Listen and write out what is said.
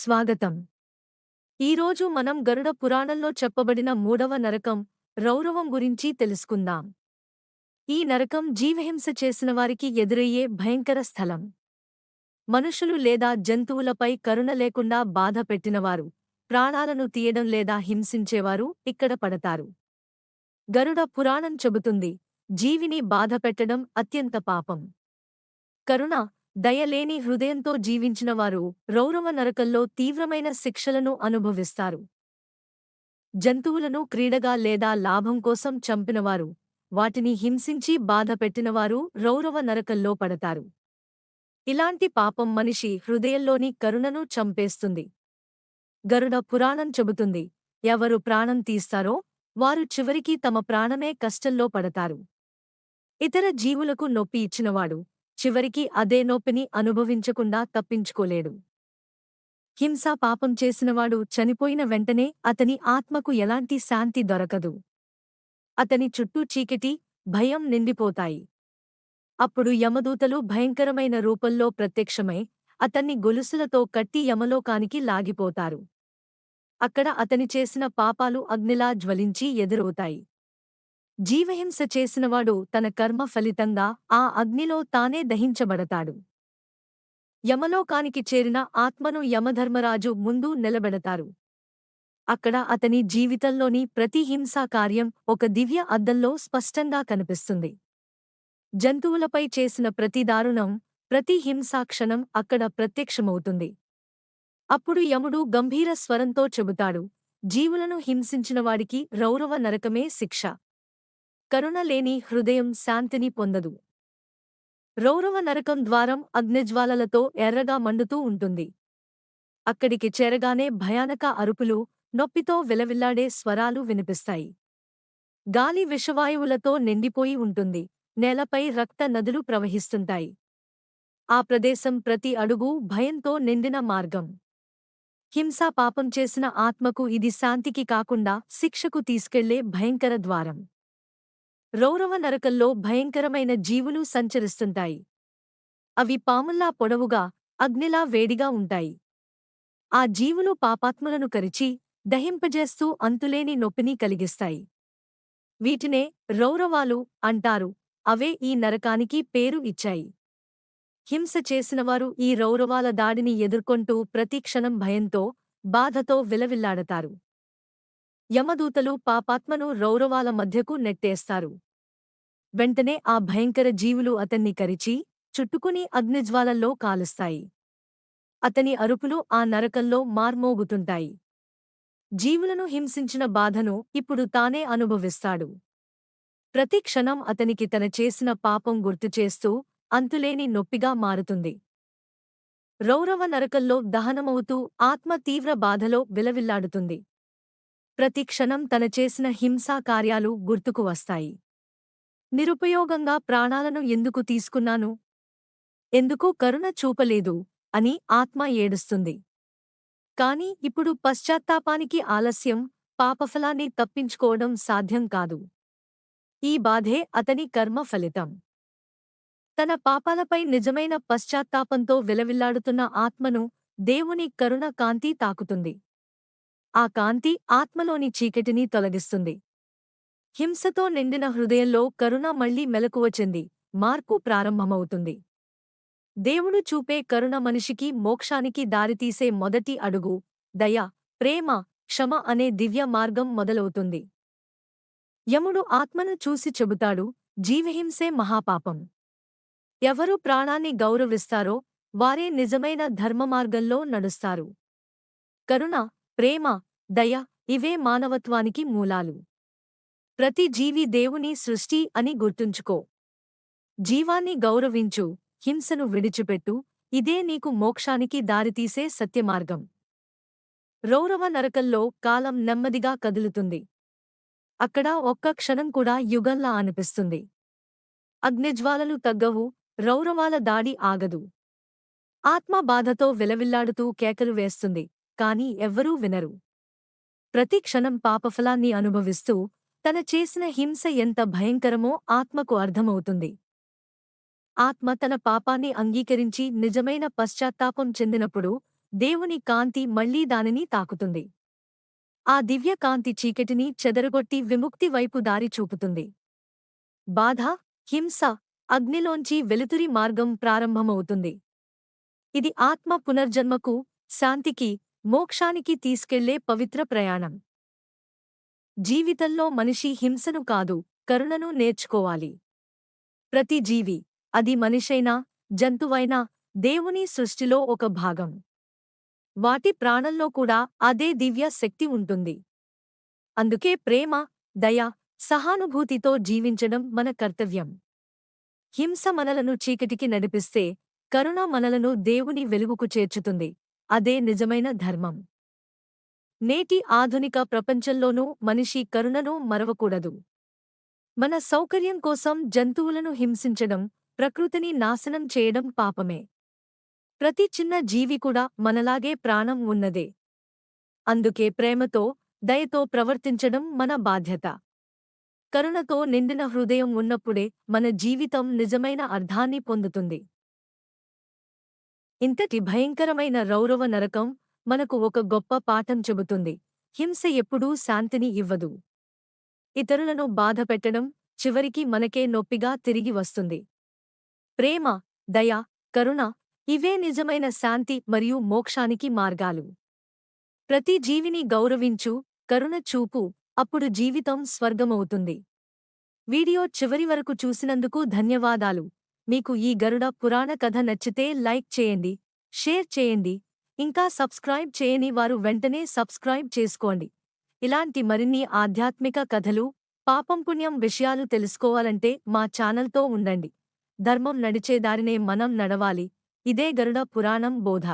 స్వాగతం. ఈరోజు మనం గరుడ పురాణంలో చెప్పబడిన మూడవ నరకం రౌరవం గురించి తెలుసుకుందాం. ఈ నరకం జీవహింస చేసిన వారికి ఎదురయ్యే భయంకర స్థలం. మనుషులు లేదా జంతువులపై కరుణ లేకుండా బాధ పెట్టినవారు ప్రాణాలను తీయడం లేదా హింసించేవారు ఇక్కడ పడతారు. గరుడ పురాణం చెబుతుంది జీవిని బాధ పెట్టడం అత్యంత పాపం. కరుణ దయలేని హృదయంతో జీవించినవారు రౌరవ నరకల్లో తీవ్రమైన శిక్షలను అనుభవిస్తారు. జంతువులను క్రీడగా లేదా లాభం కోసం చంపినవారు వాటిని హింసించి బాధపెట్టినవారు రౌరవ నరకల్లో పడతారు. ఇలాంటి పాపం మనిషి హృదయంలోని కరుణను చంపేస్తుంది. గరుడ పురాణం చెబుతుంది ఎవరు ప్రాణం తీస్తారో వారు చివరికి తమ ప్రాణమే కష్టంలో పడతారు. ఇతర జీవులకు నొప్పి ఇచ్చినవాడు చివరికి అదే నొప్పిని అనుభవించకుండా తప్పించుకోలేడు. హింసా పాపం చేసినవాడు చనిపోయిన వెంటనే అతని ఆత్మకు ఎలాంటి శాంతి దొరకదు. అతని చుట్టూ చీకటి భయం నిండిపోతాయి. అప్పుడు యమదూతలు భయంకరమైన రూపంలో ప్రత్యక్షమై అతన్ని గొలుసులతో కట్టి యమలోకానికి లాగిపోతారు. అక్కడ అతని చేసిన పాపాలు అగ్నిలా జ్వలించి ఎదురవుతాయి. జీవహింస చేసినవాడు తన కర్మ ఫలితంగా ఆ అగ్నిలో తానే దహించబడతాడు. యమలోకానికి చేరిన ఆత్మను యమధర్మరాజు ముందు నిలబెడతారు. అక్కడ అతని జీవితంలోని ప్రతి హింసా కార్యం ఒక దివ్య అద్దంలో స్పష్టంగా కనిపిస్తుంది. జంతువులపై చేసిన ప్రతి దారుణం ప్రతి హింసాక్షణం అక్కడ ప్రత్యక్షమవుతుంది. అప్పుడు యముడు గంభీర స్వరంతో చెబుతాడు జీవులను హింసించినవాడికి రౌరవ నరకమే శిక్ష. కరుణ లేని హృదయం శాంతిని పొందదు. రౌరవ నరకం ద్వారం అగ్నిజ్వాలలతో ఎర్రగా మండుతూ ఉంటుంది. అక్కడికి చేరగానే భయానక అరుపులు నొప్పితో విలవిల్లాడే స్వరాలు వినిపిస్తాయి. గాలి విషవాయువులతో నిండిపోయి ఉంటుంది. నేలపై రక్త నదులు ప్రవహిస్తుంటాయి. ఆ ప్రదేశం ప్రతి అడుగు భయంతో నిండిన మార్గం. హింసా పాపం చేసిన ఆత్మకు ఇది శాంతికి కాకుండా శిక్షకు తీసుకెళ్ళే భయంకర ద్వారం. రౌరవ నరకల్లో భయంకరమైన జీవులు సంచరిస్తుంటాయి. అవి పాముల్లా పొడవుగా అగ్నిలా వేడిగా ఉంటాయి. ఆ జీవులు పాపాత్మలను కరిచి దహింపజేస్తూ అంతులేని నొప్పిని కలిగిస్తాయి. వీటినే రౌరవాలు అంటారు. అవే ఈ నరకానికి పేరు ఇచ్చాయి. హింస చేసినవారు ఈ రౌరవాల దాడిని ఎదుర్కొంటూ ప్రతిక్షణం భయంతో బాధతో విలవిల్లాడతారు. యమదూతలు పాపాత్మను రౌరవాల మధ్యకు నెట్టేస్తారు. వెంటనే ఆ భయంకర జీవులు అతన్ని కరిచి చుట్టుకుని అగ్నిజ్వాలల్లో కాలుస్తాయి. అతని అరుపులు ఆ నరకంలో మార్మోగుతుంటాయి. జీవులను హింసించిన బాధను ఇప్పుడు తానే అనుభవిస్తాడు. ప్రతి క్షణం అతనికి తన చేసిన పాపం గుర్తుచేస్తూ అంతులేని నొప్పిగా మారుతుంది. రౌరవ నరకల్లో దహనమవుతూ ఆత్మ తీవ్ర బాధలో విలవిల్లాడుతుంది. ప్రతి క్షణం తన చేసిన హింసా కార్యాలు గుర్తుకు వస్తాయి. నిరుపయోగంగా ప్రాణాలను ఎందుకు తీసుకున్నాను? ఎందుకు కరుణ చూపలేదు? అని ఆత్మ ఏడుస్తుంది. కాని ఇప్పుడు పశ్చాత్తాపానికి ఆలస్యం పాపఫలాన్ని తప్పించుకోవడం సాధ్యం కాదు. ఈ బాధే అతని కర్మ ఫలితం. తన పాపాలపై నిజమైన పశ్చాత్తాపంతో విలవిల్లాడుతున్న ఆత్మను దేవుని కరుణ కాంతి తాకుతుంది. ఆ కాంతి ఆత్మలోని చీకటిని తొలగిస్తుంది. హింసతో నిండిన హృదయంలో కరుణ మళ్ళీ మెలకువచింది మార్పు ప్రారంభమవుతుంది. దేవుడు చూపే కరుణ మనిషికి మోక్షానికి దారితీసే మొదటి అడుగు దయ ప్రేమ క్షమ అనే దివ్య మార్గం మొదలవుతుంది. యముడు ఆత్మను చూసి చెబుతాడు జీవహింసే మహాపాపం. ఎవరు ప్రాణాన్ని గౌరవిస్తారో వారే నిజమైన ధర్మమార్గంలో నడుస్తారు. కరుణ ప్రేమ దయ ఇవే మానవత్వానికి మూలాలు. ప్రతి జీవి దేవుని సృష్టి అని గుర్తుంచుకో. జీవాన్ని గౌరవించు హింసను విడిచిపెట్టు ఇదే నీకు మోక్షానికి దారితీసే సత్యమార్గం. రౌరవ నరకల్లో కాలం నెమ్మదిగా కదులుతుంది. అక్కడ ఒక్క క్షణం కూడా యుగంలా అనిపిస్తుంది. అగ్నిజ్వాలలు తగ్గవు రౌరవాల దాడి ఆగదు. ఆత్మ బాధతో విలవిల్లాడుతూ కేకలు వేస్తుంది. కాని ఎవ్వరూ వినరు. ప్రతి క్షణం పాపఫలాన్ని అనుభవిస్తూ తన చేసిన హింస ఎంత భయంకరమో ఆత్మకు అర్థమవుతుంది. ఆత్మ తన పాపాన్ని అంగీకరించి నిజమైన పశ్చాత్తాపం చెందినప్పుడు దేవుని కాంతి మళ్ళీ దానిని తాకుతుంది. ఆ దివ్య కాంతి చీకటిని చెదరగొట్టి విముక్తి వైపు దారి చూపుతుంది. బాధ హింస అగ్నిలోంచి వెలుతురి మార్గం ప్రారంభమవుతుంది. ఇది ఆత్మ పునర్జన్మకు శాంతికి మోక్షానికి తీసుకెళ్ళే పవిత్ర ప్రయాణం. జీవితంలో మనిషి హింసను కాదు కరుణను నేర్చుకోవాలి. ప్రతి జీవి అది మనిషైనా జంతువైనా దేవుని సృష్టిలో ఒక భాగం. వాటి ప్రాణంలో కూడా అదే దివ్య శక్తి ఉంటుంది. అందుకే ప్రేమ దయ సహానుభూతితో జీవించడం మన కర్తవ్యం. హింస మనలను చీకటికి నడిపిస్తే కరుణ మనలను దేవుని వెలుగుకు చేర్చుతుంది. అదే నిజమైన ధర్మం. నేటి ఆధునిక ప్రపంచంలోనూ మనిషి కరుణను మరవకూడదు. మన సౌకర్యం కోసం జంతువులను హింసించడం ప్రకృతిని నాశనం చేయడం పాపమే. ప్రతి చిన్న జీవి కూడా మనలాగే ప్రాణం ఉన్నదే. అందుకే ప్రేమతో దయతో ప్రవర్తించడం మన బాధ్యత. కరుణతో నిండిన హృదయం ఉన్నప్పుడే మన జీవితం నిజమైన అర్థాన్ని పొందుతుంది. ఇంతటి భయంకరమైన రౌరవ నరకం మనకు ఒక గొప్ప పాఠం చెబుతుంది. హింస ఎప్పుడూ శాంతిని ఇవ్వదు. ఇతరులను బాధపెట్టడం చివరికి మనకే నొప్పిగా తిరిగి వస్తుంది. ప్రేమ దయ కరుణ ఇవే నిజమైన శాంతి మరియు మోక్షానికి మార్గాలు. ప్రతి జీవిని గౌరవించు కరుణ చూపు అప్పుడు జీవితం స్వర్గమవుతుంది. వీడియో చివరి వరకు చూసినందుకు ధన్యవాదాలు. మీకు ఈ గరుడ పురాణ కథ నచ్చితే లైక్ చేయండి షేర్ చేయండి ఇంకా సబ్స్క్రైబ్ చేయని వారు వెంటనే సబ్స్క్రైబ్ చేసుకోండి. ఇలాంటి మరిన్ని ఆధ్యాత్మిక కథలు పాపం పుణ్యం విషయాలు తెలుసుకోవాలంటే మా ఛానల్తో ఉండండి. ధర్మం నడిచేదారినే మనం నడవాలి. ఇదే గరుడ పురాణం బోధ.